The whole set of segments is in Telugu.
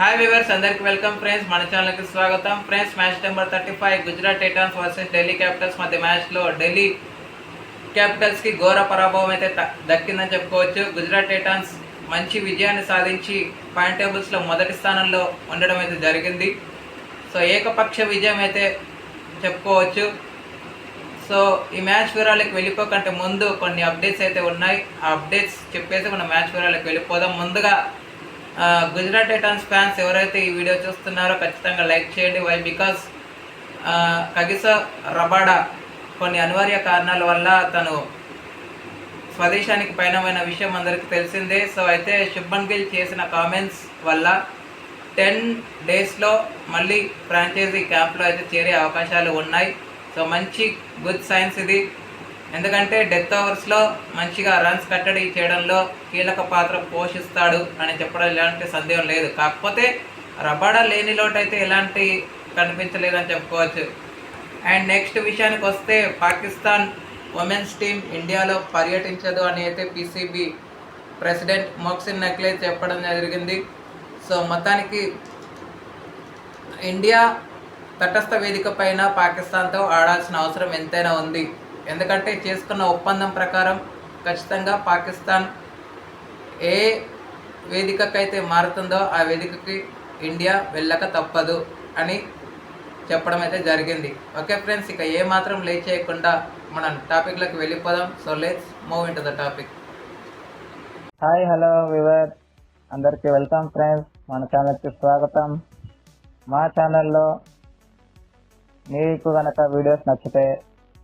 హాయ్ వివర్స్ అందరికి వెల్కమ్ ఫ్రెండ్స్ మన ఛానల్కి స్వాగతం. Friends match number thirty five Gujarat Titans versus Delhi Capitals మధ్య మ్యాచ్లో ఢిల్లీ క్యాపిటల్స్కి ఘోర పరాభవం అయితే దక్కిందని చెప్పుకోవచ్చు. గుజరాత్ టైటాన్స్ మంచి విజయాన్ని సాధించి పాయింట్ టేబుల్స్లో మొదటి స్థానంలో ఉండడం అయితే జరిగింది. సో ఏకపక్ష విజయం అయితే చెప్పుకోవచ్చు. సో ఈ మ్యాచ్ వివరాలకు వెళ్ళిపోకంటే ముందు కొన్ని అప్డేట్స్ అయితే ఉన్నాయి. ఆ అప్డేట్స్ చెప్పేసి మనం మ్యాచ్ వివరాలకు వెళ్ళిపోదాం. ముందుగా గుజరాత్ టైటాన్స్ ఫ్యాన్స్ ఎవరైతే ఈ వీడియో చూస్తున్నారో ఖచ్చితంగా లైక్ చేయండి. వై బికాస్ కగిస రబాడా కొన్ని అనివార్య కారణాల వల్ల తను స్వదేశానికి పయనమైన విషయం అందరికీ తెలిసిందే. సో అయితే శుభన్ గిల్ చేసిన కామెంట్స్ వల్ల టెన్ డేస్లో మళ్ళీ ఫ్రాంచైజీ క్యాంప్లో అయితే చేరే అవకాశాలు ఉన్నాయి. సో మంచి గుడ్ సైన్స్ ఇది. ఎందుకంటే డెత్ ఓవర్స్లో మంచిగా రన్స్ కట్టడి చేయడంలో కీలక పాత్ర పోషిస్తాడు అని చెప్పడం ఎలాంటి సందేహం లేదు. కాకపోతే రబాడా లేని లోటు అయితే ఎలాంటి కనిపించలేదని చెప్పుకోవచ్చు. అండ్ నెక్స్ట్ విషయానికి వస్తే పాకిస్తాన్ ఉమెన్స్ టీం ఇండియాలో పర్యటించదు అని అయితే పీసీబీ ప్రెసిడెంట్ మోక్సిన్ నక్లే చెప్పడం జరిగింది. సో మొత్తానికి ఇండియా తటస్థ వేదిక పైన పాకిస్తాన్తో ఆడాల్సిన అవసరం ఎంతైనా ఉంది. ఎందుకంటే చేసుకున్న ఒప్పందం ప్రకారం ఖచ్చితంగా పాకిస్తాన్ ఏ వేదికకైతే మారుతుందో ఆ వేదికకి ఇండియా వెళ్ళక తప్పదు అని చెప్పడం అయితే జరిగింది. ఓకే ఫ్రెండ్స్ ఇక ఏ మాత్రం లేట్ చేయకుండా మనం టాపిక్లోకి వెళ్ళిపోదాం. So let's move in to the topic hi hello viewer అందరికీ వెల్కమ్ ఫ్రెండ్స్. మన ఛానల్కి స్వాగతం. మా ఛానల్లో మీకు కనుక వీడియోస్ నచ్చితే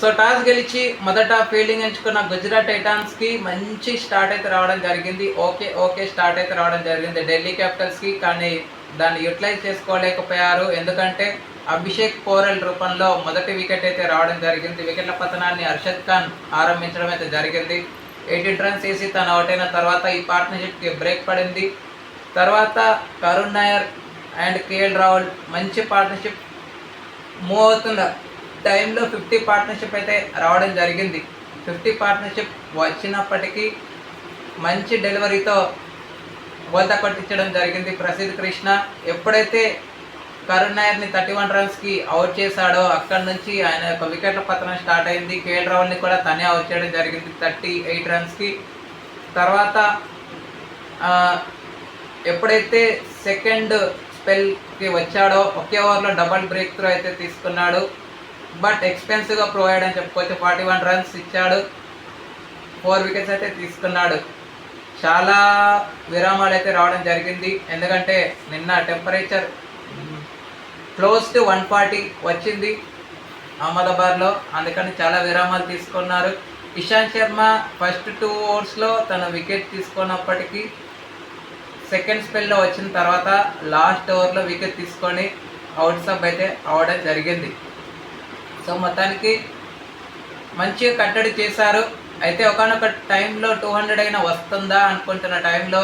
సో టాస్ గెలిచి మొదట ఫీల్డింగ్ ఎంచుకున్న గుజరాత్ టైటాన్స్కి మంచి స్టార్ట్ అయితే రావడం జరిగింది. ఓకే ఓకే స్టార్ట్ అయితే రావడం జరిగింది. ఢిల్లీ క్యాపిటల్స్కి కానీ దాన్ని యూటిలైజ్ చేసుకోలేకపోయారు. ఎందుకంటే అభిషేక్ పోరల్ రూపంలో మొదటి వికెట్ అయితే రావడం జరిగింది. వికెట్ల పతనాన్ని అర్షద్ ఖాన్ ఆరంభించడం అయితే జరిగింది. ఎయిటీన్ రన్స్ వేసి తను అవుట్ అయిన తర్వాత ఈ పార్ట్నర్షిప్కి బ్రేక్ పడింది. తర్వాత Karun Nair and K L Rahul మంచి పార్ట్నర్షిప్ మూవ్ అవుతున్నారు టైంలో ఫిఫ్టీ పార్ట్నర్షిప్ అయితే రావడం జరిగింది. ఫిఫ్టీ పార్ట్నర్షిప్ వచ్చినప్పటికీ మంచి డెలివరీతో బోల్తా కొట్టించడం జరిగింది. ప్రసిద్ధ్ కృష్ణ ఎప్పుడైతే కరుణ్ నాయర్ని థర్టీ వన్ రన్స్కి అవుట్ చేశాడో అక్కడి నుంచి ఆయన యొక్క వికెట్ల పతనం స్టార్ట్ అయింది. కేఎల్ రావుల్ని కూడా తనే అవుట్ చేయడం జరిగింది థర్టీ ఎయిట్ రన్స్కి. తర్వాత ఎప్పుడైతే సెకండ్ స్పెల్కి వచ్చాడో ఒకే ఓవర్లో డబల్ బ్రేక్ త్రూ అయితే తీసుకున్నాడు. బట్ ఎక్స్పెన్సివ్గా ప్రొవైడ్ అని చెప్పుకోవచ్చు. ఫార్టీ వన్ రన్స్ ఇచ్చాడు. ఫోర్ వికెట్స్ అయితే తీసుకున్నాడు. చాలా విరామాలు అయితే రావడం జరిగింది. ఎందుకంటే నిన్న temperature close to one forty వచ్చింది అహ్మదాబాద్లో. అందుకని చాలా విరామాలు తీసుకున్నారు. ఇషాంత్ శర్మ ఫస్ట్ టూ ఓవర్స్లో తన వికెట్ తీసుకున్నప్పటికీ సెకండ్ స్పెల్లో వచ్చిన తర్వాత లాస్ట్ ఓవర్లో వికెట్ తీసుకొని అవుట్ సబ్ అయితే అవడం జరిగింది. సో మొత్తానికి మంచిగా కట్టడి చేశారు. అయితే ఒకనొక టైంలో టూ హండ్రెడ్ అయినా వస్తుందా అనుకుంటున్న టైంలో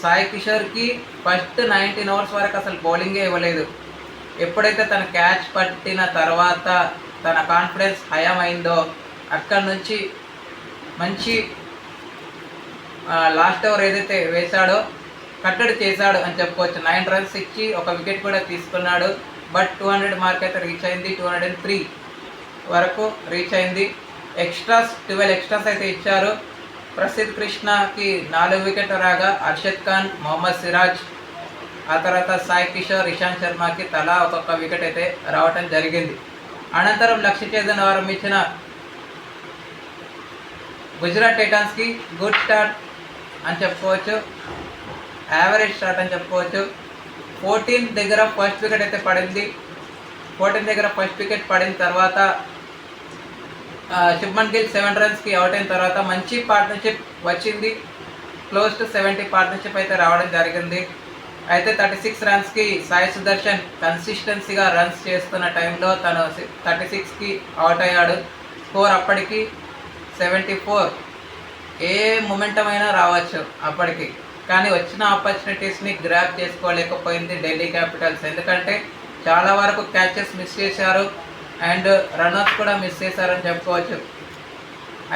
సాయి కిషోర్కి ఫస్ట్ నైన్టీన్ అవర్స్ వరకు అసలు బౌలింగే ఇవ్వలేదు. ఎప్పుడైతే తన క్యాచ్ పట్టిన తర్వాత తన కాన్ఫిడెన్స్ హయం అయిందో అక్కడి నుంచి మంచి లాస్ట్ ఓవర్ ఏదైతే వేశాడో కట్టడి చేశాడు అని చెప్పుకోవచ్చు. నైన్ రన్స్ ఇచ్చి ఒక వికెట్ కూడా తీసుకున్నాడు. బట్ టూ హండ్రెడ్ మార్క్ అయితే రీచ్ అయింది. టూ హండ్రెడ్ అండ్ త్రీ వరకు రీచ్ అయింది. ఎక్స్ట్రాస్ ట్వెల్వ్ ఎక్స్ట్రాస్ అయితే ఇచ్చారు. ప్రసిద్ధ్ కృష్ణకి నాలుగు వికెట్ రాగా అర్షద్ ఖాన్ మొహమ్మద్ సిరాజ్ ఆ తర్వాత సాయి కిషోర్ ఇషాంత్ శర్మకి తలా ఒక్కొక్క వికెట్ అయితే రావటం జరిగింది. అనంతరం లక్ష్య చేదన్ ఆరంభించిన గుజరాత్ టైటాన్స్కి గుడ్ స్టార్ట్ అని చెప్పుకోవచ్చు. యావరేజ్ స్టార్ట్ అని చెప్పుకోవచ్చు. ఫోర్టీన్ దగ్గర ఫస్ట్ వికెట్ అయితే పడింది. ఫోర్టీన్ దగ్గర ఫస్ట్ వికెట్ పడిన తర్వాత శుభ్మన్ గిల్ సెవెన్ రన్స్కి అవుట్ అయిన తర్వాత మంచి పార్ట్నర్షిప్ వచ్చింది. క్లోజ్ టు సెవెంటీ పార్ట్నర్షిప్ అయితే రావడం జరిగింది. అయితే థర్టీ సిక్స్ రన్స్కి సాయి సుదర్శన్ కన్సిస్టెన్సీగా రన్స్ చేస్తున్న టైంలో తను థర్టీ సిక్స్కి అవుట్ అయ్యాడు. స్కోర్ అప్పటికి సెవెంటీ ఫోర్ ఏ మొమెంటం అయినా రావచ్చు అప్పటికి. కానీ వచ్చిన ఆపర్చునిటీస్ని గ్రాప్ చేసుకోలేకపోయింది ఢిల్లీ క్యాపిటల్స్ ఎందుకంటే చాలా వరకు క్యాచెస్ మిస్ చేశారు. అండ్ రన్అట్స్ కూడా మిస్ చేశారని చెప్పుకోవచ్చు.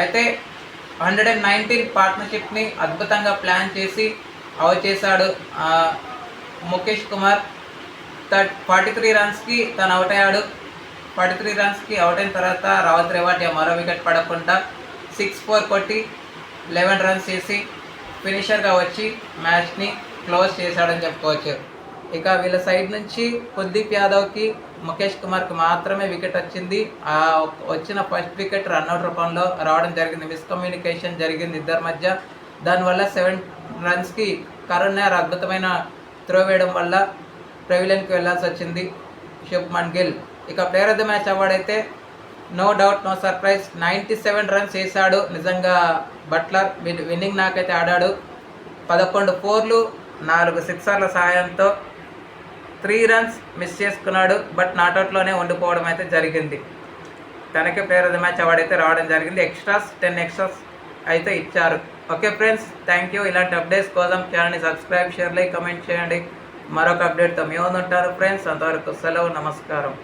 అయితే హండ్రెడ్ అండ్ నైన్టీన్ పార్ట్నర్షిప్ని అద్భుతంగా ప్లాన్ చేసి అవుట్ చేశాడు ముఖేష్ కుమార్. థర్ట్ ఫార్టీ త్రీ రన్స్కి తను అవుట్ అయ్యాడు. ఫార్టీ త్రీ రన్స్కి అవుట్ అయిన తర్వాత రావత్ రేవాటియా మరో వికెట్ పడకుండా సిక్స్ ఫోర్ కొట్టి లెవెన్ రన్స్ చేసి ఫినిషర్గా వచ్చి మ్యాచ్ని క్లోజ్ చేశాడని చెప్పుకోవచ్చు. ఇక వీళ్ళ సైడ్ నుంచి కుల్దీప్ యాదవ్కి ముఖేష్ కుమార్కి మాత్రమే వికెట్ వచ్చింది. ఆ వచ్చిన ఫస్ట్ వికెట్ రన్అట్ రూపంలో రావడం జరిగింది. మిస్కమ్యూనికేషన్ జరిగింది ఇద్దరి మధ్య. దానివల్ల సెవెన్ రన్స్కి కరుణ్ నేర్ అద్భుతమైన త్రో వేయడం వల్ల ప్రెవిలెన్కి వెళ్ళాల్సి వచ్చింది శుభ్మన్ గిల్. ఇక player of the match award అయితే no doubt no surprise ninety seven runs వేసాడు నిజంగా బట్లర్. విన్నింగ్ నాకైతే ఆడాడు. పదకొండు ఫోర్లు నాలుగు సిక్సర్ల సహాయంతో త్రీ రన్స్ మిస్ చేసుకున్నాడు బట్ నాట్అవుట్లోనే ఉండిపోవడం అయితే జరిగింది. తనకే player of the match award అయితే రావడం జరిగింది. ఎక్స్ట్రాస్ టెన్ ఎక్స్ట్రాస్ అయితే ఇచ్చారు. ఓకే ఫ్రెండ్స్ థ్యాంక్ యూ ఇలాంటి అప్డేట్స్ కోసం ఛానల్ని సబ్స్క్రైబ్ షేర్ లైక్ కమెంట్ చేయండి. మరొక అప్డేట్తో మీ ఉంటారు ఫ్రెండ్స్ అంతవరకు సెలవు నమస్కారం.